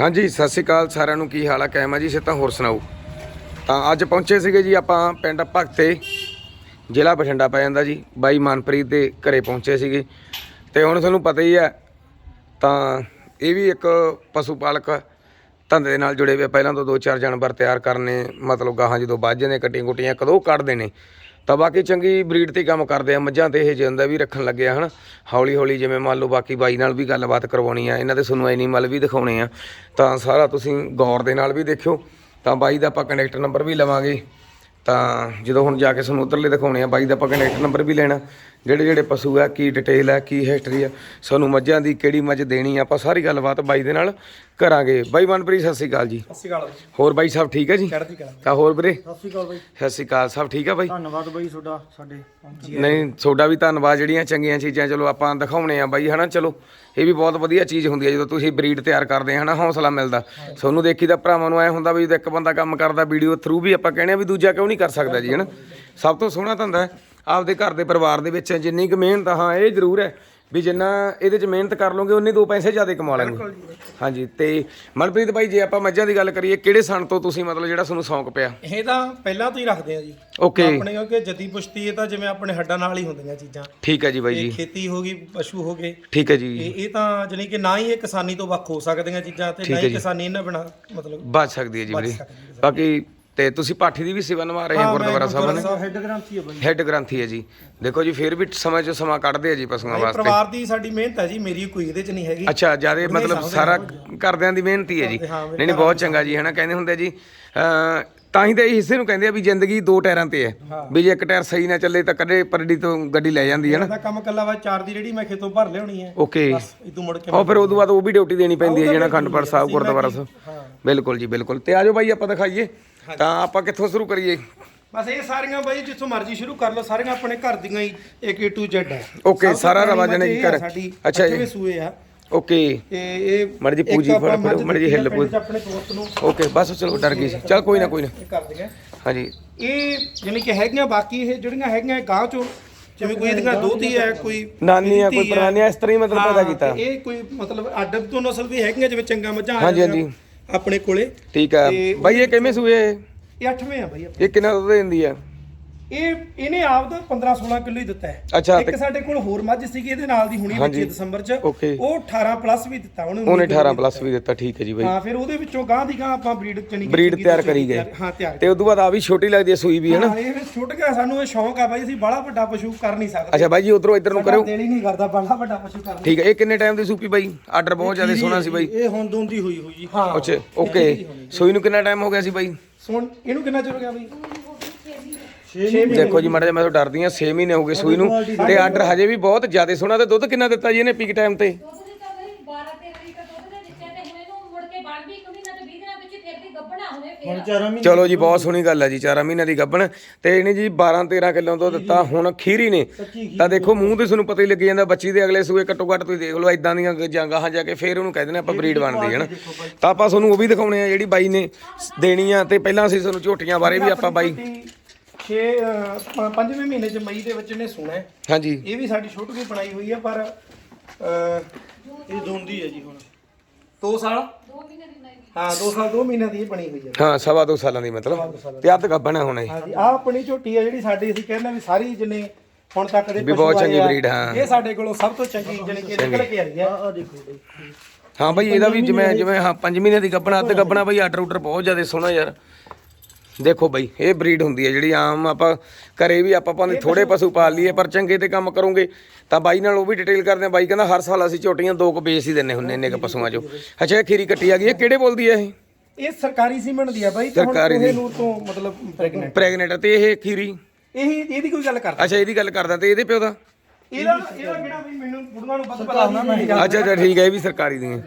ਹਾਂਜੀ, ਸਤਿ ਸ਼੍ਰੀ ਅਕਾਲ ਸਾਰਿਆਂ ਨੂੰ। ਕੀ ਹਾਲ ਆ? ਕਾਇਮ ਆ ਜੀ। ਸੇ ਤਾਂ ਹੋਰ ਸੁਣਾਓ। ਤਾਂ ਅੱਜ ਪਹੁੰਚੇ ਸੀਗੇ ਜੀ ਆਪਾਂ ਪਿੰਡ ਭਗਤੇ, ਜ਼ਿਲ੍ਹਾ ਬਠਿੰਡਾ ਪੈ ਜਾਂਦਾ ਜੀ। ਬਾਈ ਮਨਪ੍ਰੀਤ ਦੇ ਘਰੇ ਪਹੁੰਚੇ ਸੀਗੇ। ਤੇ ਹੁਣ ਤੁਹਾਨੂੰ ਪਤਾ ਹੀ ਹੈ ਤਾਂ ਇਹ ਵੀ ਇੱਕ ਪਸ਼ੂ ਪਾਲਕ ਧੰਦੇ ਦੇ ਨਾਲ ਜੁੜੇ ਹੋਏ ਪਹਿਲਾਂ ਤੋਂ ਦੋ ਚਾਰ ਜਾਨਵਰ ਤਿਆਰ ਕਰਨੇ, ਮਤਲਬ ਗਾਹਾਂ ਜਦੋਂ ਵੱਜ ਜਾਂਦੇ ਕਟੀਆਂ ਕੁਟੀਆਂ ਕਦੋਂ ਕੱਢਦੇ ਨੇ। ਤਾਂ ਬਾਕੀ ਚੰਗੀ ਬਰੀਡ ਤੇ ਕੰਮ ਕਰਦੇ ਆ, ਮੱਝਾਂ ਤੇ ਇਹ ਜਿੰਦਾ ਵੀ ਰੱਖਣ ਲੱਗੇ ਆ, ਹਨ? ਹੌਲੀ ਹੌਲੀ ਜਿਵੇਂ ਮੰਨ ਲਓ ਬਾਕੀ ਬਾਈ ਨਾਲ ਵੀ ਗੱਲਬਾਤ ਕਰਵਾਉਣੀ ਆ, ਇਹਨਾਂ ਦੇ ਤੁਹਾਨੂੰ ਐਨੀਮਲ ਵੀ ਦਿਖਾਉਣੇ ਆ, ਤਾਂ ਸਾਰਾ ਤੁਸੀਂ ਗੌਰ ਦੇ ਨਾਲ ਵੀ ਦੇਖਿਓ। ਤਾਂ ਬਾਈ ਦਾ ਆਪਾਂ ਕਨੈਕਟ ਨੰਬਰ ਵੀ ਲਵਾਂਗੇ। ਤਾਂ ਜਦੋਂ ਹੁਣ ਜਾ ਕੇ ਸਾਨੂੰ ਉੱਧਰਲੇ ਦਿਖਾਉਣੇ ਆ, ਬਾਈ ਦਾ ਆਪਾਂ ਕਨੈਕਟ ਨੰਬਰ ਵੀ ਲੈਣਾ। ਜਿਹੜੇ ਜਿਹੜੇ ਪਸ਼ੂ ਆ ਕੀ ਡਿਟੇਲ ਆ ਕੀ ਹਿਸਟਰੀ ਆ ਸਾਨੂੰ ਮੱਝਾਂ ਦੀ ਕਿਹੜੀ ਮੱਝ ਦੇਣੀ ਆ ਆਪਾਂ ਸਾਰੀ ਗੱਲਬਾਤ ਬਾਈ ਦੇ ਨਾਲ ਕਰਾਂਗੇ। ਬਾਈ ਮਨਪ੍ਰੀਤ ਸਤਿ ਸ਼੍ਰੀ ਅਕਾਲ ਜੀ। ਸਤਿ ਸ਼੍ਰੀ ਅਕਾਲ ਹੋਰ ਬਾਈ ਸਭ ਠੀਕ ਹੈ ਜੀ? ਚੜ੍ਹਦੀ ਕਲਾ ਤਾਂ ਹੋਰ ਵੀਰੇ? ਸਤਿ ਸ਼੍ਰੀ ਅਕਾਲ ਬਾਈ। ਸਤਿ ਸ਼੍ਰੀ ਅਕਾਲ ਸਭ ਠੀਕ ਆ ਬਾਈ? ਧੰਨਵਾਦ ਬਾਈ ਤੁਹਾਡਾ ਸਾਡੇ ਨਹੀਂ ਤੁਹਾਡਾ ਵੀ ਧੰਨਵਾਦ ਜਿਹੜੀਆਂ ਚੰਗੀਆਂ ਚੀਜ਼ਾਂ ਚਲੋ ਆਪਾਂ ਦਿਖਾਉਣੇ ਆ ਬਾਈ ਹਨਾ? ਚਲੋ ਇਹ ਵੀ ਬਹੁਤ ਵਧੀਆ ਚੀਜ਼ ਹੁੰਦੀ ਹੈ ਜਦੋਂ ਤੁਸੀਂ ਬਰੀਡ ਤਿਆਰ ਕਰਦੇ ਹਨਾ? ਹੌਸਲਾ ਮਿਲਦਾ। ਤੁਹਾਨੂੰ ਦੇਖੀਦਾ ਭਰਾਵਾਂ ਨੂੰ ਐ ਹੁੰਦਾ ਵੀ ਜਦੋਂ ਇੱਕ ਬੰਦਾ ਕੰਮ ਕਰਦਾ ਵੀਡੀਓ ਥਰੂ ਵੀ ਆਪਾਂ ਕਹਿੰਦੇ ਆ ਵੀ ਦੂਜਾ ਕਿਉਂ ਨਹੀਂ ਕਰ ਸਕਦਾ ਜੀ ਹਨਾ? ਸਭ ਤੋਂ ਸੋਹਣਾ ਧੰਦਾ ਹੈ। ਆਪਦੇ ਘਰ ਦੇ ਪਰਿਵਾਰ ਦੇ ਵਿੱਚ ਜਿੰਨੀ ਕੁ ਮਿਹਨਤ ਆ, ਹਾਂ ਇਹ ਜ਼ਰੂਰ ਹੈ ਵੀ ਜਿੰਨਾ ਇਹਦੇ 'ਚ ਮਿਹਨਤ ਕਰ ਲਓਗੇ ਉਨੇ ਦੋ ਪੈਸੇ ਜ਼ਿਆਦਾ ਕਮਾ ਲਾਂਗੇ ਹਾਂਜੀ ਤੇ ਮਨਪ੍ਰੀਤ ਭਾਈ ਜੇ ਆਪਾਂ ਮੱਝਾਂ ਦੀ ਗੱਲ ਕਰੀਏ ਕਿਹੜੇ ਸਣ ਤੋਂ ਤੁਸੀਂ ਮਤਲਬ ਜਿਹੜਾ ਤੁਹਾਨੂੰ ਸ਼ੌਂਕ ਪਿਆ? ਇਹ ਤਾਂ ਪਹਿਲਾਂ ਤੋਂ ਹੀ ਰੱਖਦੇ ਆ ਜੀ। ਓਕੇ। ਆਪਣੇ ਕਿਉਂਕਿ ਜੱਦੀ ਪੁਸ਼ਤੀ ਇਹ ਤਾਂ ਜਿਵੇਂ ਆਪਣੇ ਹੱਡਾਂ ਨਾਲ ਹੀ ਹੁੰਦੀਆਂ ਚੀਜ਼ਾਂ। ਠੀਕ ਹੈ ਜੀ ਬਾਈ ਜੀ। ਖੇਤੀ ਹੋ ਗਈ ਪਸ਼ੂ ਹੋ ਗਏ। ਠੀਕ ਹੈ ਜੀ। ਇਹ ਇਹ ਤਾਂ ਜਾਣੀ ਕਿ ਨਾ ਹੀ ਇਹ ਕਿਸਾਨੀ ਤੋਂ ਵੱਖ ਹੋ ਸਕਦੀਆਂ ਚੀਜ਼ਾਂ ਤੇ ਨਾ ਹੀ ਕਿਸਾਨੀ ਇਹਨਾਂ ਬਿਨਾ ਮਤਲਬ ਬਚ ਸਕਦੀ ਹੈ ਜੀ ਵੀਰੇ ਬਾਕੀ ਤੇ ਤੁਸੀਂ ਪਾਠੀ ਦੀ ਵੀ ਸੇਵਾ ਨਿਭਾ ਰਹੇ ਹੋ ਗੁਰਦੁਆਰਾ ਸਾਹਿਬ ਨੇ? ਹੈੱਡ ਗ੍ਰੰਥੀ ਹੈ ਬਾਈ ਹੈੱਡ ਗ੍ਰੰਥੀ ਹੈ ਜੀ। ਦੇਖੋ ਜੀ ਫਿਰ ਵੀ ਸਮੇਂ ਚ ਸਮਾਂ ਕੱਢਦੇ ਆ ਜੀ ਪਸ਼ੂਆਂ ਵਾਸਤੇ। ਪਰਿਵਾਰ ਦੀ ਸਾਡੀ ਮਿਹਨਤ ਹੈ ਜੀ ਮੇਰੀ ਕੋਈ ਇਹਦੇ ਚ ਨਹੀਂ ਹੈਗੀ। ਅੱਛਾ ਜ਼ਿਆਦਾ ਮਤਲਬ ਸਾਰਾ ਘਰਦਿਆਂ ਦੀ ਮਿਹਨਤ ਹੀ ਹੈ ਜੀ। ਹਾਂ, ਨਹੀਂ ਨਹੀਂ ਬਹੁਤ ਚੰਗਾ ਜੀ ਹਨਾ ਕਹਿੰਦੇ ਹੁੰਦੇ ਜੀ ਤਾਂ ਹੀ ਤਾਂ ਇਹ ਹਿੱਸੇ ਨੂੰ ਕਹਿੰਦੇ ਆ ਵੀ ਜ਼ਿੰਦਗੀ ਦੋ ਟਾਇਰਾਂ ਤੇ ਹੈ। ਵੀ ਜੇ ਇੱਕ ਟਾਇਰ ਸਹੀ ਨਾ ਚੱਲੇ ਤਾਂ ਕਦੇ ਪਰੜੀ ਤੋਂ ਗੱਡੀ ਲੈ ਜਾਂਦੀ ਹੈ ਨਾ। ਇਹਦਾ ਕੰਮ ਕੱਲਾ ਵਾ ਚਾਰ ਦੀ ਜਿਹੜੀ ਮੈਂ ਖੇਤੋਂ ਭਰ ਲਿਆਉਣੀ ਹੈ। ਓਕੇ। ਬਸ ਇਦੋਂ ਮੁੜ ਕੇ ਉਹ ਫਿਰ ਉਦੋਂ ਬਾਅਦ ਉਹ ਵੀ ਡਿਊਟੀ ਦੇਣੀ ਪੈਂਦੀ ਹੈ ਜਿਹੜਾ ਖੰਡਪੜ ਸਾਹਿਬ ਗੁਰਦੁਆਰਾ ਸਾਹਿਬ। ਹਾਂ। ਬਿਲਕੁਲ ਜੀ ਬਿਲਕੁਲ। ਤੇ ਆਜੋ ਬਾਈ ਆਪਾਂ ਦਿਖਾਈਏ। ਤਾਂ ਆਪਾਂ ਕਿੱਥੋਂ ਸ਼ੁਰੂ ਕਰੀਏ? ਬਸ ਇਹ ਸਾਰੀਆਂ ਬਾਈ ਜਿੱਥੋਂ ਮਰਜ਼ੀ ਸ਼ੁਰੂ ਕਰ ਲਓ ਸਾਰੀਆਂ ਆਪਣੇ ਘਰ ਦੀਆਂ ਹੀ ਇੱਕ A to Z ਹੈ ਸਭ ਤੋਂ ਸਾਰਾ ਪੁਰਾਣੀ ਰਵਾ ਜਾਣੀ ਮੱਝ ਇਹ ਆ ਸਾਡੀ ਅੱਛਾ ਜੀ। ਅੱਠਵੇਂ ਸੂਏ ਆ। ਓਕੇ ਤੇ ਇਹ ਮਾੜੀ ਜਿਹੀ ਇੱਕ ਪੂਜੀ ਆਪਾਂ ਫੜ- ਫੜੋ, ਮੱਝ ਮਾੜੀ ਜਿਹੀ ਹਿੱਲ। ਪਿੰਡ 'ਚ ਆਪਣੇ ਦੋਸਤ ਨੂੰ। ਓਕੇ ਬਸ ਚਲੋ ਡਰ ਗਈ ਸੀ। ਚਲ ਕੋਈ ਨਾ ਕੋਈ ਨਾ। ਇਹ ਕਰਦੀਆਂ ਹਾਂਜੀ। ਇਹ ਜਾਣੀ ਕਿ ਹੈਗੀਆਂ ਬਾਕੀ ਇਹ ਜਿਹੜੀਆਂ ਹੈਗੀਆਂ ਗਾਂ ਚੋਂ ਜਿਵੇਂ ਕੋਈ ਇਹਦੀਆਂ ਦੋਤੀ ਹੈ ਕੋਈ ਨਾਨੀ ਆ ਧੀ ਕੋਈ ਪੁਰਾਣੀ ਆ ਇਸ ਤਰ੍ਹਾਂ ਹੀ ਮਤਲਬ ਪੈਦਾ ਹਾਂ, ਕੀਤਾ। ਤੇ ਇਹ ਕੋਈ ਮਤਲਬ ਅੱਡ ਤੋਂ ਨਸਲ ਵੀ ਹੈਗੀਆਂ ਜਿਵੇਂ ਚੰਗਾ ਮੱਝਾਂ ਆ ਹਾਂਜੀ, ਜਾਂਦੀਆਂ। ਹਾਂਜੀ। ਆਪਣੇ ਕੋਲੇ ਠੀਕ ਆ ਤੇ ਬਾਈ ਇਹ ਕਿਵੇਂ ਸੂਏ ਇਹ? ਇਹ 8ਵੇਂ ਆ ਬਾਈ। ਇਹ ਕਿੰਨਾ ਦੁੱਧ ਦਿੰਦੀ ਆ ਇਹ ਇਹਨੇ ਆਪ ਦਾ 15 16 ਕਿਲੋ ਹੀ ਦਿੱਤਾ ਹੈ। ਇੱਕ ਸਾਡੇ ਕੋਲ ਹੋਰ ਮੱਝ ਸੀਗੀ ਇਹਦੇ ਨਾਲ ਦੀ ਹੁਣੀ ਵਿੱਚ। ਦਸੰਬਰ ਚ। ਉਹ 18 ਪਲੱਸ ਵੀ ਦਿੱਤਾ ਉਹਨੇ ਉਹਨੇ 18 ਪਲੱਸ ਵੀ ਦਿੱਤਾ ਠੀਕ ਹੈ ਜੀ ਬਾਈ। ਹਾਂ ਫਿਰ ਉਹਦੇ ਵਿੱਚੋਂ ਗਾਂ ਦੀ ਗਾਂ ਆਪਾਂ ਬਰੀਡ ਚਣੀ ਬਰੀਡ ਤਿਆਰ ਕਰੀ ਗਏ। ਹਾਂ ਤਿਆਰ ਤੇ ਉਦੋਂ ਬਾਅਦ ਆ ਵੀ ਛੋਟੀ ਲੱਗਦੀ ਹੈ ਸੂਈ ਵੀ ਹੈ ਨਾ ਇਹ ਛੁੱਟ ਗਿਆ ਸਾਨੂੰ ਇਹ ਸ਼ੌਂਕ ਆ ਬਾਈ ਅਸੀਂ ਬੜਾ ਵੱਡਾ ਪਸ਼ੂ ਕਰ ਨਹੀਂ ਸਕਦੇ। ਅੱਛਾ ਬਾਈ ਜੀ ਉਧਰੋਂ ਇੱਧਰ ਨੂੰ ਕਰਿਓ ਹੀ ਨਹੀਂ ਕਰਦਾ ਬੜਾ ਵੱਡਾ ਪਸ਼ੂ ਕਰਨ ਠੀਕ ਹੈ ਇਹ ਕਿੰਨੇ ਟਾਈਮ ਦੀ ਸੂਪੀ ਬਾਈ? ਆਰਡਰ ਬਹੁਤ ਜ਼ਿਆਦਾ ਸੋਹਣਾ ਸੀ ਬਾਈ। ਇਹ ਹੁਣ ਦੋਂਦੀ ਹੋਈ ਹੋਈ ਜੀ। ਹਾਂ ਅੱਛਾ ਓਕੇ। ਸੂਈ ਨੂੰ ਕਿੰਨਾ ਟਾਈਮ ਹੋ ਗਿਆ ਸੀ ਬਾਈ? ਸੁਣ ਇਹਨੂੰ ਕਿੰਨਾ ਚਿਰ ਹੋ ਗਿਆ ਬਾਈ? ਦੇਖੋ ਜੀ ਮਾੜਾ ਜਿਹਾ ਮੈਂ ਤਾਂ ਡਰਦੀ ਆ 6 ਮਹੀਨੇ ਹੋ ਗਏ ਸੂਈ ਨੂੰ। ਤੇ ਆਰਡਰ ਹਜੇ ਵੀ ਬਹੁਤ ਜ਼ਿਆਦਾ ਸੋਹਣਾ ਤੇ ਦੁੱਧ ਕਿੰਨਾ ਦਿੱਤਾ ਜੀ ਇਹਨੇ ਪੀਕ ਟਾਈਮ ਤੇ? ਦੁੱਧ ਦਿੱਤਾ ਬਈ 12 13 ਲੀਟਰ ਦੁੱਧ ਦੇ ਦਿੱਤੇ ਤੇ ਹੁਣ ਇਹਨੂੰ ਮੁੜ ਕੇ ਬਣ ਵੀ ਇੱਕ ਮਹੀਨਾ ਤੇ 20 ਦਿਨਾਂ ਵਿੱਚ ਫਿਰ ਵੀ ਗੱਭਣਾ ਹੁਣੇ ਫੇਰ ਚਲੋ ਜੀ ਬਹੁਤ ਸੋਹਣੀ ਗੱਲ ਹੈ ਜੀ 4 ਮਹੀਨਿਆਂ ਦੀ ਗੱਭਣ ਤੇ ਇਹਨੇ ਜੀ 12 13 ਕਿਲੋ ਤੋਂ ਦਿੱਤਾ ਹੁਣ ਖੀਰੀ ਨੇ। ਤਾਂ ਦੇਖੋ ਮੂੰਹ ਤੇ ਤੁਹਾਨੂੰ ਪਤਾ ਹੀ ਲੱਗੀ ਜਾਂਦਾ ਬੱਚੀ ਦੇ ਅਗਲੇ ਸੂਏ ਘੱਟੋ ਘੱਟ ਤੁਸੀਂ ਦੇਖ ਲਓ ਇਦਾਂ ਦੀਆਂ ਜਾਂਗਾਹਾਂ ਜਾ ਕੇ ਫੇਰ ਉਹਨੂੰ ਕਹਿ ਦਿੰਦੇ ਆਪਾਂ ਬਰੀਡ ਬਣਦੀ ਹੈ ਨਾ ਤਾਂ ਆਪਾਂ ਤੁਹਾਨੂੰ ਉਹ ਵੀ ਦਿਖਾਉਣੇ ਆ ਜਿਹੜੀ ਬਾਈ ਨੇ ਦੇਣੀ ਆ ਤੇ ਪਹਿਲਾਂ ਅਸੀਂ ਤੁਹਾਨੂੰ ਝੋਟੀਆਂ ਬਾਰੇ ਵੀ ਆਪਾਂ ਬਾਈ 6 ਪੰਜਵੇਂ ਮਹੀਨੇ ਚ ਮਈ ਦੇ ਵਿੱਚ ਇਹਨੇ ਸੁਣਾ ਹੈ। ਹਾਂਜੀ। ਇਹ ਵੀ ਸਾਡੀ ਛੋਟੀ ਜਿਹੀ ਬਣਾਈ ਹੋਈ ਹੈ ਪਰ ਅਹ, ਇਹ ਦੋਂਦੀ ਹੈ ਜੀ ਹੁਣ। 2 ਸਾਲ? 2 ਮਹੀਨੇ ਦੀ ਨਹੀਂ ਹਾਂ 2 ਸਾਲ 2 ਮਹੀਨਿਆਂ ਦੀ ਇਹ ਬਣੀ ਹੋਈ ਹੈ। ਹਾਂ ਸਵਾ ਦੋ ਸਾਲਾਂ ਦੀ ਮਤਲਬ। ਤੇ ਅੱਧ ਗੱਭਣ ਹੈ ਹੁਣ ਇਹ। ਹਾਂਜੀ ਆਹ ਆਪਣੀ ਝੋਟੀ ਹੈ ਜਿਹੜੀ ਸਾਡੀ ਅਸੀਂ ਕਹਿੰਦੇ ਵੀ ਸਾਰੀ ਜਿੰਨੇ ਹੁਣ ਤੱਕ ਦੇ ਵੀ ਬਹੁਤ ਪਸ਼ੂ ਆਏ ਚੰਗੀ ਆ, breed, ਹਾਂ। ਇਹ ਸਾਡੇ ਕੋਲੋਂ ਸਭ ਤੋਂ ਚੰਗੀ ਜਾਣੀ ਕਿ ਨਿਕਲ ਕੇ ਆਈ ਹੈ। ਆ ਦੇਖੋ ਬਈ ਹਾਂ ਬਾਈ ਇਹਦਾ ਵੀ ਜਿਵੇਂ ਜਿਵੇਂ ਹਾਂ 5 ਮਹੀਨੇ ਦੀ ਗੱਭਣਾ ਅੱਧ ਗੱਭਣਾ ਬਾਈ ਆਰਡਰ ਆਰਡਰ ਬਹੁਤ ਜ਼ਿਆਦਾ ਸੋਹਣਾ ਯਾਰ। ਦੇਖੋ ਬਾਈ ਇਹ ਬਰੀਡ ਹੁੰਦੀ ਹੈ ਜਿਹੜੀ ਆਮ ਆਪਾਂ ਘਰੇ ਵੀ ਆਪਾਂ ਭਾਵੇਂ ਥੋੜੇ ਪਸ਼ੂ ਪਾਲ ਲਈਏ ਪਰ ਚੰਗੇ ਤੇ ਕੰਮ ਕਰੋਗੇ। ਤਾਂ ਬਾਈ ਨਾਲ ਉਹ ਵੀ ਡਿਟੇਲ ਕਰਦੇ ਆ ਬਾਈ ਕਹਿੰਦਾ ਹਰ ਸਾਲ ਅਸੀਂ ਝੋਟੀਆਂ ਦੋ ਕੁ ਬੇਸ ਹੀ ਦਿੰਨੇ ਹੁੰਨੇ ਇੰਨੇ ਕੁ ਪਸ਼ੂਆਂ ਚੋਂ। ਅੱਛਾ ਇਹ ਖੀਰੀ ਕੱਟੀ ਆ ਗਈ। ਇਹ ਕਿਹੜੇ ਬੋਲਦੀ ਹੈ ਇਹ? ਇਹ ਸਰਕਾਰੀ ਸੀਮੈਂਟ ਦੀ ਆ ਬਾਈ ਤੇ ਹੁਣ ਸਰਕਾਰੀ ਕੋਹੇ ਨੂਰ ਤੋਂ ਮਤਲਬ ਪ੍ਰੈਗਨੈਂਟ ਪ੍ਰੈਗਨੈਂਟ ਤੇ ਇਹ ਖੀਰੀ? ਇਹੀ ਇਹਦੀ ਕੋਈ ਗੱਲ ਕਰਦਾ। ਅੱਛਾ ਇਹਦੀ ਗੱਲ ਕਰਦਾ। ਤੇ ਇਹਦੇ ਪਿਓ ਦਾ? ਇਹਦਾ ਇਹਦਾ ਕਿਹੜਾ ਵੀ ਮੈਨੂੰ ਬੁੜੀਆਂ ਨੂੰ ਪਤਾ ਪਤਾ ਮੈਂ ਅੱਛਾ ਅੱਛਾ ਠੀਕ ਹੈ ਇਹ ਵੀ ਸਰਕਾਰੀ ਦੀਆਂ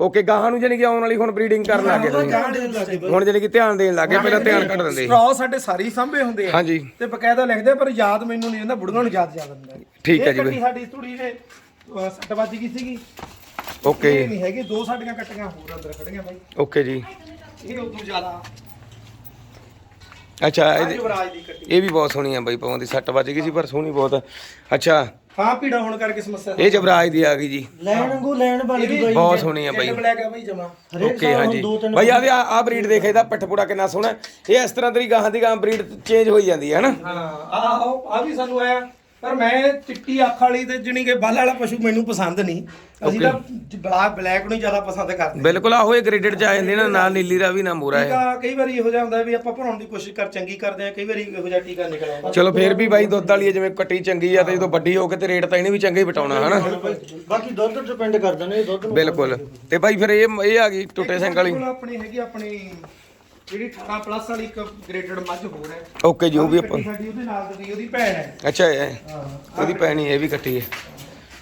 ਓਕੇ ਗਾਹਾਂ ਨੂੰ ਜਾਨੀ ਕਿ ਆਉਣ ਵਾਲੀ ਹੁਣ ਬਰੀਡਿੰਗ ਕਰਨ ਲੱਗੇ ਤੁਸੀਂ। ਹੁਣ ਜਾਨੀ ਕਿ ਧਿਆਨ ਦੇਣ ਲੱਗੇ ਪਹਿਲਾਂ ਧਿਆਨ ਘੱਟ ਦਿੰਦੇ ਸਟ੍ਰੋ ਸਾਡੇ ਸਾਰੇ ਹੀ ਸਾਂਭੇ ਹੁੰਦੇ ਆ। ਹਾਂਜੀ। ਤੇ ਬਕਾਇਦਾ ਲਿਖਦੇ ਆ, ਪਰ ਯਾਦ ਮੈਨੂੰ ਨਹੀਂ ਰਹਿੰਦਾ ਬੁੜੀਆਂ ਨੂੰ ਯਾਦ ਯਾਦ ਹੁੰਦਾ ਠੀਕ ਹੈ ਇਹ ਜੀ ਕੱਟੀ ਸਾਡੀ ਥੋੜੀ ਨੇ ਅਹ, ਸੱਟ ਵੱਜ ਗਈ ਸੀਗੀ। ਓਕੇ। ਇਹ ਨਹੀਂ ਹੈਗੀ ਦੋ ਸਾਡੀਆਂ ਕੱਟੀਆਂ ਹੋਰ ਅੰਦਰ ਖੜੀਆਂ ਬਾਈ। ਓਕੇ ਜੀ। ਇਹ ਉਦੋਂ ਜ਼ਿਆਦਾ। ਅੱਛਾ ਇਹਦੇ ਯੁਵਰਾਜ ਦੀ ਕੱਟੀ। ਇਹ ਵੀ ਬਹੁਤ ਸੋਹਣੀ ਆ ਬਾਈ ਪਵਨ ਦੀ ਸੱਟ ਵੱਜ ਗਈ ਸੀ ਪਰ ਸੋਹਣੀ ਬਹੁਤ ਆ। ਅੱਛਾ ਹਾਂ ਪੀੜਾ ਹੋਣ ਕਰਕੇ ਸਮੱਸਿਆ ਇਹ ਜਬਰਾਜ ਦੀ ਆ ਗਈ ਜੀ। ਲੈਣ ਵਾਂਗੂ ਲੈਣ ਬਣ ਗਈ ਬਾਈ। ਬਹੁਤ ਸੋਹਣੀ ਆ ਬਾਈ। ਬਲੈਕ ਆ ਬਾਈ ਜਮਾ। ਓਕੇ ਹਾਂਜੀ। ਦੋ ਤਿੰਨ ਬਾਈ ਆ ਆ ਆ ਬਰੀਡ ਦੇਖੇ ਇਹਦਾ ਪੱਠਪੂੜਾ ਕਿੰਨਾ ਸੋਹਣਾ। ਇਹ ਇਸ ਤਰ੍ਹਾਂ ਦੀ ਗਾਹਾਂ ਦੀ ਗਾਹਾਂ ਬਰੀਡ ਚੇਂਜ ਹੋਈ ਜਾਂਦੀ ਹੈ ਹਨਾ? ਹਾਂ ਆਹ ਆ ਵੀ ਸਾਨੂੰ ਆਇਆ। ਪਰ ਮੈਂ ਚਿੱਟੀ ਅੱਖ ਵਾਲੀ ਤੇ ਜਣੀ ਕਿ ਬੱਲ ਵਾਲਾ ਪਸ਼ੂ ਮੈਨੂੰ ਪਸੰਦ ਨਹੀਂ। ਅਸੀਂ ਤਾਂ ਬਲੈਕ ਬਲੈਕ ਨੂੰ ਹੀ ਜ਼ਿਆਦਾ ਪਸੰਦ ਕਰਦੇ। ਬਿਲਕੁਲ ਆਹੋ ਇਹ ਗ੍ਰੇਡਡ ਚ ਆ ਜਾਂਦੇ ਨਾ ਨਾਲ ਨੀਲੀ ਦਾ ਵੀ ਨਾ ਮੋਰਾ ਹੈ ਕਈ ਵਾਰੀ ਇਹੋ ਜਿਹਾ ਹੁੰਦਾ ਵੀ ਆਪਾਂ ਭਰਾਉਣ ਦੀ ਕੋਸ਼ਿਸ਼ ਕਰ ਚੰਗੀ ਕਰਦੇ ਆ ਕਈ ਵਾਰੀ ਇਹੋ ਜਿਹਾ ਟੀਕਾ ਨਿਕਲ ਆਉਂਦਾ। ਚਲੋ ਫੇਰ ਵੀ ਬਾਈ ਦੁੱਧ ਵਾਲੀ ਹੈ, ਜਿਵੇਂ ਕੱਟੀ ਚੰਗੀ ਆ ਤੇ ਜਦੋਂ ਵੱਡੀ ਹੋ ਕੇ ਤੇ ਰੇਟ ਤਾਂ ਇਹਨੇ ਵੀ ਚੰਗਾ ਹੀ ਬਟਾਉਣਾ ਹਨਾ? ਬਾਕੀ ਦੁੱਧ ਡਿਪੈਂਡ ਕਰਦਾ ਨੇ ਇਹ ਦੁੱਧ ਨੂੰ ਬਿਲਕੁਲ। ਤੇ ਬਾਈ ਫਿਰ ਇਹ ਇਹ ਆ ਗਈ ਟੁੱਟੇ ਸਿੰਘ ਵਾਲੀ। ਕੋਲ ਆਪਣੀ ਹੈਗੀ ਆਪਣੀ ਜਿਹੜੀ 18 ਪਲੱਸ ਵਾਲੀ ਇੱਕ ਗ੍ਰੇਡਡ ਮੱਝ ਹੋਰ ਹੈ। ਓਕੇ ਜੀ ਉਹ ਵੀ ਆਪਾਂ ਸਾਡੀ ਉਹਦੇ ਨਾਲ ਦੀ ਉਹਦੀ ਭੈਣ ਹੈ। ਅੱਛਾ ਇਹ ਉਹਦੀ ਪੈਣੀ ਇਹ ਵੀ ਕੱਟੀ ਹੈ।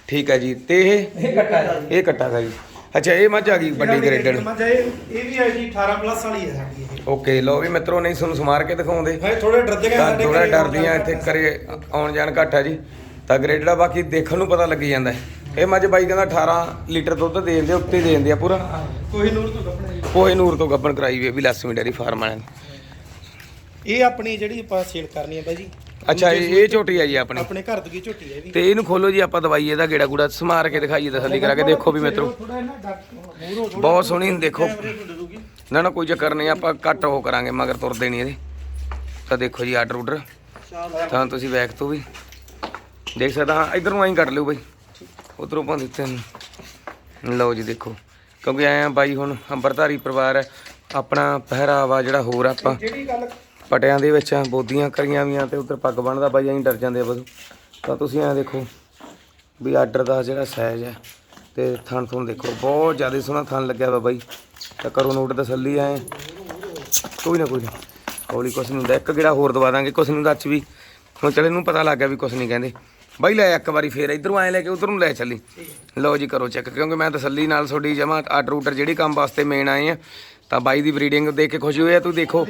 ਠੀਕ ਹੈ ਜੀ ਤੇ ਇਹ? ਇਹ ਕੱਟਾ ਹੈ। ਇਹ ਕੱਟਾ ਗਾ ਜੀ। ਅੱਛਾ ਇਹ ਮੱਝ ਆ ਗਈ ਵੱਡੀ ਗ੍ਰੇਡਡ ਮੱਝ ਹੈ ਇਹ ਇਹ ਵੀ ਹੈ ਜੀ 18 ਪਲੱਸ ਵਾਲੀ ਹੈ ਸਾਡੀ ਇਹ। ਓਕੇ ਲੋ ਵੀ ਮਿੱਤਰੋ ਨਹੀਂ ਤੁਹਾਨੂੰ ਸਮਾਰ ਕੇ ਦਿਖਾਉਂਦੇ। ਹੈ ਥੋੜੇ ਡਰਦੇ ਗਏ ਤਾਂ ਸਾਡੇ ਥੋੜਾ ਡਰਦੀਆਂ ਇੱਥੇ ਕਰੇ ਆਉਣ ਜਾਣ ਘੱਟ ਹੈ ਜੀ। ਤਾਂ ਗ੍ਰੇਡਡ ਆ ਬਾਕੀ ਦੇਖਣ ਨੂੰ ਪਤਾ ਲੱਗੀ ਜਾਂਦਾ ਹੈ। ਇਹ ਮੱਝ ਬਾਈ ਕਹਿੰਦਾ 18 ਲੀਟਰ ਦੁੱਧ ਦੇ ਦਿੰਦੇ ਉੱਤੇ ਦੇ ਦਿੰਦੇ ਆ ਪੂਰਾ। ਕੋਈ ਨੂਰ ਤੋਂ ਕੱਪੜੇ ਕੋਹੇ ਨੂਰ ਤੋਂ ਗੱਬਣ ਕਰਾਈ ਵੀ ਇਹ ਵੀ ਲక్ష్ਮੀ ਡੇਰੀ ਫਾਰਮ ਵਾਲਿਆਂ ਨੇ ਇਹ ਆਪਣੀ ਜਿਹੜੀ ਆਪਾਂ ਸੇਲ ਕਰਨੀ ਹੈ ਬਾਈ ਜੀ। ਅੱਛਾ ਇਹ ਇਹ ਝੋਟੀ ਆ ਜੀ ਆਪਣੀ। ਆਪਣੇ ਘਰ ਦੀ ਝੋਟੀ ਹੈ ਇਹ ਵੀ ਤੇ ਇਹਨੂੰ ਖੋਲੋ ਜੀ ਆਪਾਂ ਦਵਾਈ ਇਹਦਾ ਗੇੜਾ ਗੂੜਾ ਸਮਾਰ ਕੇ ਦਿਖਾਈਏ ਤਸੱਲੀ ਕਰਾ ਕੇ ਦੇਖੋ ਵੀ ਮਿੱਤਰੋ। ਥੋੜਾ ਇਹਨਾਂ ਡਾਕ ਮੂਰੋ ਬਹੁਤ ਸੋਹਣੀ ਹੁੰਦੀ ਦੇਖੋ। ਨਾ ਨਾ ਕੋਈ ਚੱਕਰ ਨਹੀਂ ਆਪਾਂ ਘੱਟ ਉਹ ਕਰਾਂਗੇ ਮਗਰ ਤੁਰਦੇ ਨਹੀਂ ਇਹਦੇ। ਤਾਂ ਦੇਖੋ ਜੀ ਆਰਡਰ ਉਡਰ। ਤਾਂ ਤੁਸੀਂ ਬੈਕ ਤੋਂ ਵੀ ਦੇਖ ਸਕਦਾ ਹਾਂ ਇਧਰ ਨੂੰ ਐਂ ਕੱਢ ਲਿਓ ਬਾਈ। ਉਧਰੋਂ ਪਾ ਦਿੱਤੇ ਨੇ। ਲਓ ਜੀ ਦੇਖੋ। ਕਿਉਂਕਿ ਆਏ ਆ ਬਾਈ ਹੁਣ ਅੰਬਰਧਾਰੀ ਪਰਿਵਾਰ ਹੈ। ਆਪਣਾ ਪਹਿਰਾਵਾ ਜਿਹੜਾ ਹੋਰ ਆਪਾਂ ਪਟਿਆਂ ਦੇ ਵਿੱਚ ਬੋਦੀਆਂ ਕਰੀਆਂ ਵੀਆਂ ਤੇ ਉੱਧਰ ਪੱਗ ਬੰਨਦਾ ਬਾਈ ਐਂ ਡਰ ਜਾਂਦੇ ਆ ਬਸ। ਤਾਂ ਤੁਸੀਂ ਐਂ ਦੇਖੋ ਵੀ ਆਰਡਰ ਦਾ ਜਿਹੜਾ ਸਾਈਜ਼ ਹੈ ਤੇ ਥਣ ਥਣ ਦੇਖੋ ਬਹੁਤ ਜ਼ਿਆਦਾ ਸੋਹਣਾ ਥਣ ਲੱਗਿਆ ਵਾ ਬਾਈ। ਤਾਂ ਕਰੋ ਨੋਟ ਤਸੱਲੀ ਐ। ਕੋਈ ਨਾ ਕੋਈ ਨਾ। ਹੌਲੀ ਕੁਛ ਨਹੀਂ ਹੁੰਦਾ। ਇੱਕ ਗੇੜਾ ਹੋਰ ਦਵਾ ਦਾਂਗੇ ਕੁਛ ਨਹੀਂ ਦੱਚ ਵੀ ਹੁਣ ਚਲੇ ਨੂੰ ਪਤਾ ਲੱਗ ਗਿਆ ਵੀ ਕੁਛ ਨਹੀਂ ਕਹਿੰਦੇ। ਬਾਈ ਲੈ ਇੱਕ ਵਾਰੀ ਫੇਰ ਇਧਰੋਂ ਐ ਲੈ ਕੇ ਉਧਰ ਨੂੰ ਲੈ ਚੱਲੀ। ਲਓ ਜੀ ਕਰੋ ਚੈੱਕ ਕਿਉਂਕਿ ਮੈਂ ਤਸੱਲੀ ਨਾਲ ਤੁਹਾਡੀ ਜਮਾ ਆਰਡਰ ਉਡਰ ਜਿਹੜੀ ਕੰਮ ਵਾਸਤੇ ਮੇਨ ਆਏ ਆ, ਤਾਂ ਬਾਈ ਦੀ ਬਰੀਡਿੰਗ ਦੇਖ ਕੇ ਖੁਸ਼ੀ ਹੋਈ ਆ ਤੂੰ ਦੇਖੋ।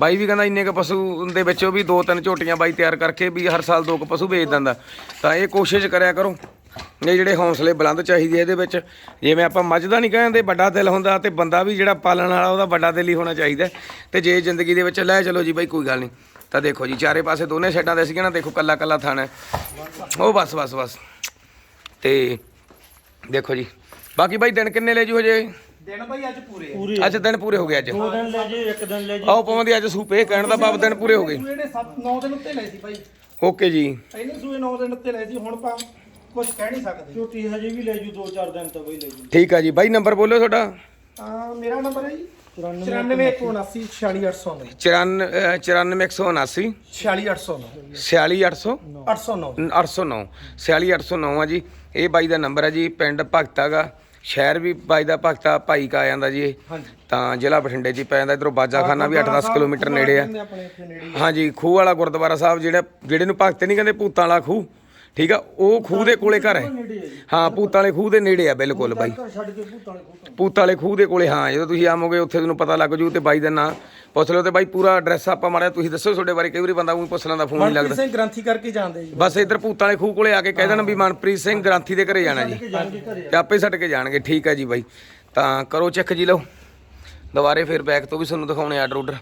ਬਾਈ ਵੀ ਕਹਿੰਦਾ ਇੰਨੇ ਕ ਪਸ਼ੂ ਦੇ ਵਿੱਚੋਂ ਵੀ ਦੋ ਤਿੰਨ ਝੋਟੀਆਂ ਬਾਈ ਤਿਆਰ ਕਰਕੇ ਵੀ ਹਰ ਸਾਲ ਦੋ ਕ ਪਸ਼ੂ ਵੇਚ ਦਿੰਦਾ। ਤਾਂ ਇਹ ਕੋਸ਼ਿਸ਼ ਕਰਿਆ ਕਰੋ, ਇਹ ਜਿਹੜੇ ਹੌਸਲੇ ਬੁਲੰਦ ਚਾਹੀਦੇ ਇਹਦੇ ਵਿੱਚ। ਜਿਵੇਂ ਆਪਾਂ ਮੱਝ ਦਾ ਨਹੀਂ ਕਹਿੰਦੇ, ਵੱਡਾ ਦਿਲ ਹੁੰਦਾ ਤੇ ਬੰਦਾ ਵੀ ਜਿਹੜਾ ਪਾਲਣ ਵਾਲਾ ਉਹਦਾ ਵੱਡਾ ਦਿਲ ਹੀ ਹੋਣਾ ਚਾਹੀਦਾ। ਤੇ ਜੇ ਜ਼ਿੰਦਗੀ ਦੇ ਵਿੱਚ ਲੈ ਚਲੋ ਜੀ ਬਾਈ, ਕੋਈ ਗੱਲ ਨਹੀਂ। ਤਾਂ ਦੇਖੋ ਜੀ ਚਾਰੇ ਪਾਸੇ ਦੋਨੇ ਸਾਈਡਾਂ ਦੇ ਸੀਗੇ ਨਾ ਦੇਖੋ ਕੱਲਾ ਕੱਲਾ ਥਣ ਉਹ ਬਸ ਬਸ ਬਸ। ਤੇ ਦੇਖੋ ਜੀ ਬਾਕੀ ਬਾਈ ਦਿਨ ਕਿੰਨੇ ਲੈ ਜੂ ਹਜੇ? ਦਿਨ ਬਾਈ ਅੱਜ ਪੂਰੇ ਆ। ਪੂਰੀ। ਅੱਜ ਦਿਨ ਪੂਰੇ ਹੋ ਗਏ ਅੱਜ। ਦੋ ਦਿਨ ਲੈ ਜੇ ਇੱਕ ਦਿਨ ਲੈ ਜੇ। ਆਓ ਪਾਉਂਦੇ ਅੱਜ ਸੂਪੇ ਕਹਿਣ ਦਾ ਬਾਬ ਦਿਨ ਪੂਰੇ ਹੋ ਗਏ। ਜਿਹੜੇ 7 9 ਦਿਨ ਉੱਤੇ ਲਏ ਸੀ ਬਾਈ। ਓਕੇ ਜੀ। ਇਹਨੇ ਸੂਏ 9 ਦਿਨ ਉੱਤੇ ਲਏ ਸੀ ਹੁਣ ਪਾ ਕੁਝ ਕਹਿ ਨਹੀਂ ਸਕਦੇ। ਝੋਟੀ ਹਜੇ ਵੀ ਲੈ ਜੂ ਦੋ ਚਾਰ ਦਿਨ ਤਾਂ ਬਈ ਲੈ ਜੂ। ਠੀਕ ਆ ਜੀ ਬਾਈ ਨੰਬਰ ਬੋਲੋ ਤੁਹਾਡਾ। ਆ ਮੇਰਾ ਨੰਬਰ ਹੈ ਜੀ। 94 47809 94179 46809 46809 809 809 46809 ਆ ਜੀ। ਇਹ ਬਾਈ ਦਾ ਨੰਬਰ ਹੈ ਜੀ ਪਿੰਡ ਭਗਤਾ ਗਾ। ਸ਼ਹਿਰ ਵੀ ਬਾਈ ਦਾ ਭਗਤਾ ਭਾਈ ਕਾ ਆ ਜਾਂਦਾ ਜੀ ਇਹ। ਹਾਂਜੀ। ਤਾਂ ਜ਼ਿਲ੍ਹਾ ਬਠਿੰਡੇ 'ਚ ਹੀ ਪੈ ਜਾਂਦਾ ਇਧਰੋਂ ਬਾਜਾਖਾਨਾ ਵੀ 8-10 ਕਿਲੋਮੀਟਰ ਨੇੜੇ ਆ। ਹਾਂਜੀ ਖੂਹ ਵਾਲਾ ਗੁਰਦੁਆਰਾ ਸਾਹਿਬ ਜਿਹੜਾ ਜਿਹੜੇ ਨੂੰ ਭਗਤ ਨਹੀਂ ਕਹਿੰਦੇ ਭੂਤਾਂ ਵਾਲਾ ਖੂਹ। ਠੀਕ ਆ? ਉਹ ਖੂਹ ਦੇ ਕੋਲੇ ਘਰ ਹੈ। ਹਾਂ ਭੂਤਾਂ ਵਾਲੇ ਖੂਹ ਦੇ ਨੇੜੇ ਆ ਬਿਲਕੁਲ ਬਾਈ। ਘਰ ਛੱਡ ਕੇ ਭੂਤਾਂ ਵਾਲੇ ਖੂਹ ਭੂਤਾਂ ਵਾਲੇ ਖੂਹ ਦੇ ਕੋਲੇ ਹਾਂ ਜਦੋਂ ਤੁਸੀਂ ਆਵੋਗੇ ਉੱਥੇ ਤੁਹਾਨੂੰ ਪਤਾ ਲੱਗ ਜੂ ਤੇ ਬਾਈ ਦਾ ਨਾਂ। ਪੁੱਛ ਲਓ ਤੇ ਬਾਈ ਪੂਰਾ ਐਡਰੈਸ ਆਪਾਂ ਮਾਰਿਆ ਤੁਸੀਂ ਦੱਸੋ ਤੁਹਾਡੇ ਬਾਰੇ ਕਈ ਵਾਰੀ ਬੰਦਾ ਉਹ ਪੁੱਛ ਲੈਂਦਾ ਫੋਨ ਨਹੀਂ ਮਨਪ੍ਰੀਤ ਲੱਗਦਾ ਸਿੰਘ ਗ੍ਰੰਥੀ ਕਰਕੇ ਜਾਂਦੇ ਜੀ। ਬਸ ਇੱਧਰ ਭੂਤਾਂ ਵਾਲੇ ਖੂਹ ਕੋਲੇ ਆ ਕੇ ਕਹਿ ਦੇਣਾ ਵੀ ਮਨਪ੍ਰੀਤ ਸਿੰਘ ਗ੍ਰਾਂਥੀ ਦੇ ਘਰੇ ਜਾਣਾ ਜੀ। ਜਾਣਗੇ ਘਰੇ ਤੇ ਆਪੇ ਛੱਡ ਕੇ ਜਾਣਗੇ ਠੀਕ ਹੈ ਜੀ ਬਾਈ। ਤਾਂ ਕਰੋ ਚੈੱਕ ਜੀ ਲਓ। ਦੁਬਾਰੇ ਫਿਰ ਬੈਕ ਤੋਂ ਵੀ ਤੁਹਾਨੂੰ ਦਿਖਾਉਣੇ ਆਰਡਰ ਆਰਡਰ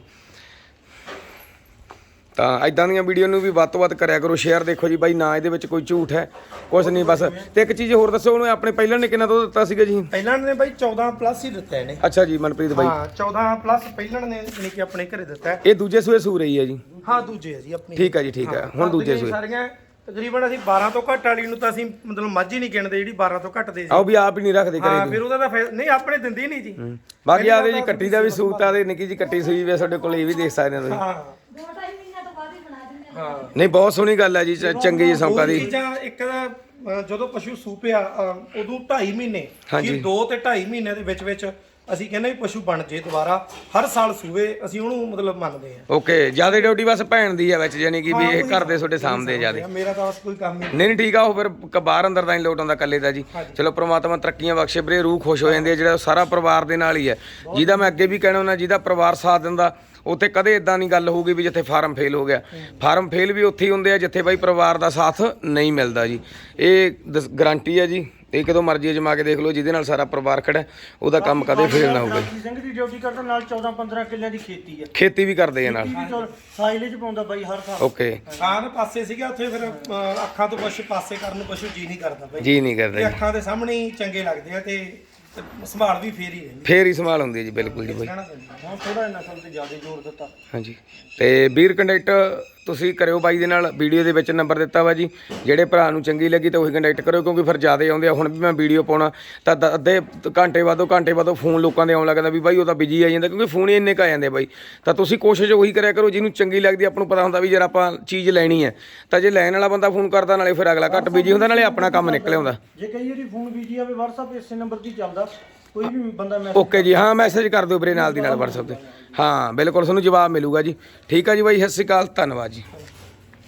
ਤਾਂ ਐਦਾਂ ਦੀਆਂ ਵੀਡੀਓ ਨੂੰ ਵੀ ਵੱਧ ਤੋਂ ਵੱਧ ਕਰਿਆ ਕਰੋ ਸ਼ੇਅਰ ਦੇਖੋ ਜੀ ਬਾਈ ਨਾ ਇਹਦੇ ਵਿੱਚ ਕੋਈ ਝੂਠ ਹੈ ਕੁਝ ਨਹੀਂ ਬਸ। ਤੇ ਇੱਕ ਚੀਜ਼ ਹੋਰ ਦੱਸੋ ਉਹਨੂੰ ਆਪਣੇ ਪਹਿਲਾਂ ਨੇ ਕਿੰਨਾ ਦੁੱਧ ਦਿੱਤਾ ਸੀਗਾ ਜੀ? ਪਹਿਲਾਂ ਨੇ ਬਾਈ 14 ਪਲੱਸ ਹੀ ਦਿੱਤਾ ਇਹਨੇ ਅੱਛਾ ਜੀ ਮਨਪ੍ਰੀਤ ਬਾਈ। ਹਾਂ 14 ਪਲੱਸ ਪਹਿਲਾਂ ਨੇ ਯਾਨੀ ਕਿ ਆਪਣੇ ਘਰੇ ਦਿੱਤਾ। ਹੈ। ਇਹ ਦੂਜੇ ਸੂਏ ਸੂ ਰਹੀ ਹੈ ਜੀ। ਹਾਂ ਦੂਜੇ ਹੈ ਜੀ ਆਪਣੀ। ਠੀਕ ਹੈ ਜੀ ਠੀਕ ਹੈ ਹੁਣ ਦੂਜੇ ਸੂਏ। ਸਾਰੀਆਂ ਤਕਰੀਬਨ ਅਸੀਂ 12 ਤੋਂ ਘੱਟ ਵਾਲੀ ਨੂੰ ਤਾਂ ਅਸੀਂ ਮਤਲਬ ਮੱਝ ਹੀ ਨਹੀਂ ਗਿਣਦੇ ਜਿਹੜੀ 12 ਤੋਂ ਘੱਟ ਦੇ ਸੀ ਆਓ ਵੀ ਆਪ ਹੀ ਨਹੀਂ ਰੱਖਦੇ ਹਾਂ ਕਰੇ ਫਿਰ ਉਹਦਾ ਤਾਂ ਨਹੀਂ ਆਪਣੇ ਦਿੰਦੀ ਨਹੀਂ ਜੀ। ਬਾਕੀ ਆਦੇ ਜੀ ਕੱਟੀ ਦਾ ਵੀ ਸੂਤ ਆ ਦੇ ਨਿੱਕੀ ਜੀ ਕੱਟੀ ਸੂਈ ਵੀ ਤੁਹਾਡੇ ਕੋਲ ਇਹ ਵੀ ਦੇਖ ਸਕਦੇ ਹੋ ਤੁਸੀਂ। ਹਾਂ ਦੋ ਢਾਈ ਮਹੀਨਾ ਤੋਂ ਬਾਅਦ ਹੀ ਬਣਾ ਦਿੰਦੇ ਨੇ ਹਾਂ ਨਹੀਂ ਬਹੁਤ ਸੋਹਣੀ ਗੱਲ ਹੈ ਜੀ ਚ- ਚੰਗੀ ਜੀ ਸੌਂਕਾ ਦੀ ਚੀਜ਼ਾਂ ਇੱਕ ਦਾ ਅ, ਜਦੋਂ ਪਸ਼ੂ ਸੂਪਿਆ ਅ, ਉਦੋਂ 2.5 ਮਹੀਨੇ ਹਾਂਜੀ। ਕਿ 2 ਤੇ 2.5 ਮਹੀਨੇ ਦੇ ਵਿੱਚ ਵਿੱਚ ਅਸੀਂ ਕਹਿੰਦੇ ਵੀ ਪਸ਼ੂ ਬਣ ਜੇ ਦੁਬਾਰਾ ਹਰ ਸਾਲ ਸੂਵੇ ਅਸੀਂ ਉਹਨੂੰ ਮਤਲਬ ਮੰਨਦੇ ਆ ਓਕੇ ਜ਼ਿਆਦਾ ਡਿਊਟੀ ਬਸ ਭੈਣ ਦੀ ਆ ਵਿੱਚ ਯਾਨੀ ਕਿ ਵੀ ਇਹ ਘਰ ਦੇ ਤੁਹਾਡੇ ਸਾਹਮਣੇ ਜਿਆਦੇ। ਮੇਰਾ ਤਾਂ ਬਸ ਕੋਈ ਕੰਮ ਨਹੀਂ ਨਹੀਂ ਨਹੀਂ ਠੀਕ ਆ ਉਹ ਫਿਰ ਕ- ਬਾਹਰ ਅੰਦਰ ਦਾ ਹੀ ਲੋਟ ਆਉਂਦਾ ਕੱਲੇ ਦਾ ਜੀ। ਚਲੋ ਪ੍ਰਮਾਤਮਾ ਤਰੱਕੀਆਂ ਬਖਸ਼ੇ ਵੀਰੇ ਰੂਹ ਖੁਸ਼ ਹੋ ਜਾਂਦੀ ਹੈ ਜਿਹੜਾ ਸਾਰਾ ਪਰਿਵਾਰ ਦੇ ਨਾਲ ਹੀ ਹੈ ਜਿਹਦਾ ਮੈਂ ਅੱਗੇ ਵੀ ਕਹਿਣਾ ਹੁੰਦਾ ਜਿਹਦਾ ਪਰਿਵਾਰ ਸਾਥ ਦਿੰਦਾ ਉੱਥੇ ਕਦੇ ਇਦਾਂ ਨਹੀਂ ਗੱਲ ਹੋਊਗੀ ਵੀ ਜਿੱਥੇ ਫਾਰਮ ਫੇਲ ਹੋ ਗਿਆ। ਫਾਰਮ ਫੇਲ ਵੀ ਉੱਥੇ ਹੀ ਹੁੰਦੇ ਆ ਜਿੱਥੇ ਬਾਈ ਪਰਿਵਾਰ ਦਾ ਸਾਥ ਨਹੀਂ ਮਿਲਦਾ ਜੀ। ਇਹ ਗਾਰੰਟੀ ਹੈ ਜੀ। ਇਹ ਕਦੋਂ ਮਰਜ਼ੀ ਅਜਮਾ ਕੇ ਦੇਖ ਲਓ ਜਿਹਦੇ ਨਾਲ ਸਾਰਾ ਪਰਿਵਾਰ ਖੜਾ ਹੈ, ਉਹਦਾ ਕੰਮ ਕਦੇ ਫੇਲ ਨਾ ਹੋਵੇ। ਸਿੰਘ ਦੀ ਡਿਊਟੀ ਕਰਦਾ ਨਾਲ 14 15 ਕਿੱਲਿਆਂ ਦੀ ਖੇਤੀ ਹੈ। ਖੇਤੀ ਵੀ ਕਰਦੇ ਆ ਨਾਲ। ਸਾਈਲੇਜ ਪਾਉਂਦਾ ਬਾਈ ਹਰ ਸਾਲ। ਓਕੇ। ਖਾਨ ਪਾਸੇ ਸੀਗਾ ਉੱਥੇ ਫਿਰ ਅਹ, ਅੱਖਾਂ ਤੋਂ ਕੁਛ ਪਾਸੇ ਕਰਨ ਨੂੰ ਕੁਛ ਜੀ ਨਹੀਂ ਕਰਦਾ ਬਈ। ਜੀ ਨਹੀਂ ਤੇ ਕਰਦਾ ਜੀ। ਅੱਖਾਂ ਦੇ ਸਾਹਮਣੇ ਹੀ ਚੰਗੇ ਲੱਗਦੇ ਆ ਤੇ ਤੇ ਸੰਭਾਲ ਵੀ ਫੇਰ ਹੀ ਰਹਿੰਦੀ ਫੇਰ ਹੀ ਸੰਭਾਲ ਹੁੰਦੀ ਹੈ ਜੀ ਬਿਲਕੁਲ ਜੀ ਬਾਈ। ਕਹਿਣਾ ਪੈਂਦਾ ਹੁਣ ਥੋੜਾ ਨਸਲ ਤੇ ਜ਼ਿਆਦਾ ਜ਼ੋਰ ਦਿੱਤਾ। ਹਾਂਜੀ। ਤੇ ਵੀਰ ਕੰਡਕਟ ਤੁਸੀਂ ਕਰਿਓ ਬਾਈ ਦੇ ਨਾਲ, ਵੀਡੀਓ ਦੇ ਵਿੱਚ ਨੰਬਰ ਦਿੱਤਾ ਵਾ ਜੀ। ਜਿਹੜੇ ਭਰਾ ਨੂੰ ਚੰਗੀ ਲੱਗੀ ਤਾਂ ਉਹੀ ਕੰਟੈਕਟ ਕਰਿਓ, ਕਿਉਂਕਿ ਫਿਰ ਜ਼ਿਆਦਾ ਆਉਂਦੇ ਆ। ਹੁਣ ਵੀ ਮੈਂ ਵੀਡੀਓ ਪਾਉਣਾ, ਤਾਂ ਦ- ਅੱਧੇ ਘੰਟੇ ਬਾਅਦੋਂ ਘੰਟੇ ਬਾਅਦੋਂ ਫੋਨ ਲੋਕਾਂ ਦੇ ਆਉਣ ਲੱਗਦਾ ਵੀ ਬਾਈ ਉਹ ਤਾਂ ਬਿਜ਼ੀ ਆ ਜਾਂਦਾ, ਕਿਉਂਕਿ ਫੋਨ ਹੀ ਇੰਨੇ ਕ ਆ ਜਾਂਦੇ ਬਾਈ। ਤਾਂ ਤੁਸੀਂ ਕੋਸ਼ਿਸ਼ ਉਹੀ ਕਰਿਆ ਕਰੋ, ਜਿਹਨੂੰ ਚੰਗੀ ਲੱਗਦੀ ਆਪਾਂ ਨੂੰ ਪਤਾ ਹੁੰਦਾ ਵੀ ਯਾਰ ਆਪਾਂ ਚੀਜ਼ ਲੈਣੀ ਹੈ ਤਾਂ ਜੇ ਲੈਣ ਵਾਲਾ ਬੰਦਾ ਫੋਨ ਕਰਦਾ, ਨਾਲੇ ਫਿਰ ਅਗਲਾ ਘੱਟ ਬਿਜ਼ੀ ਹੁੰਦਾ, ਨਾਲੇ ਆਪਣਾ ਕੰਮ ਨਿਕਲ ਆਉਂਦਾ। ਜੇ ਕਈ ਵਾਰੀ ਫੋਨ ਬੀਜੀ ਆਵੇ WhatsApp ਇਸੇ ਨੰਬਰ ਤੇ ਹੀ ਚੱਲਦਾ। ਕੋਈ ਵੀ ਬੰਦਾ ਮੈਸੇਜ ਓਕੇ ਜੀ, ਹਾਂ ਮੈਸੇਜ ਕਰ ਦਿਓ ਵੀਰੇ ਨਾਲ ਦੀ ਨਾਲ WhatsApp ਤੇ। ਹਾਂ, ਬਿਲਕੁਲ ਤੁਹਾਨੂੰ ਜਵਾਬ ਮਿਲੂਗਾ ਜੀ। ਠੀਕ ਆ ਜੀ ਬਾਈ, ਸਤਿ ਸ਼੍ਰੀ ਅਕਾਲ, ਧੰਨਵਾਦ ਜੀ।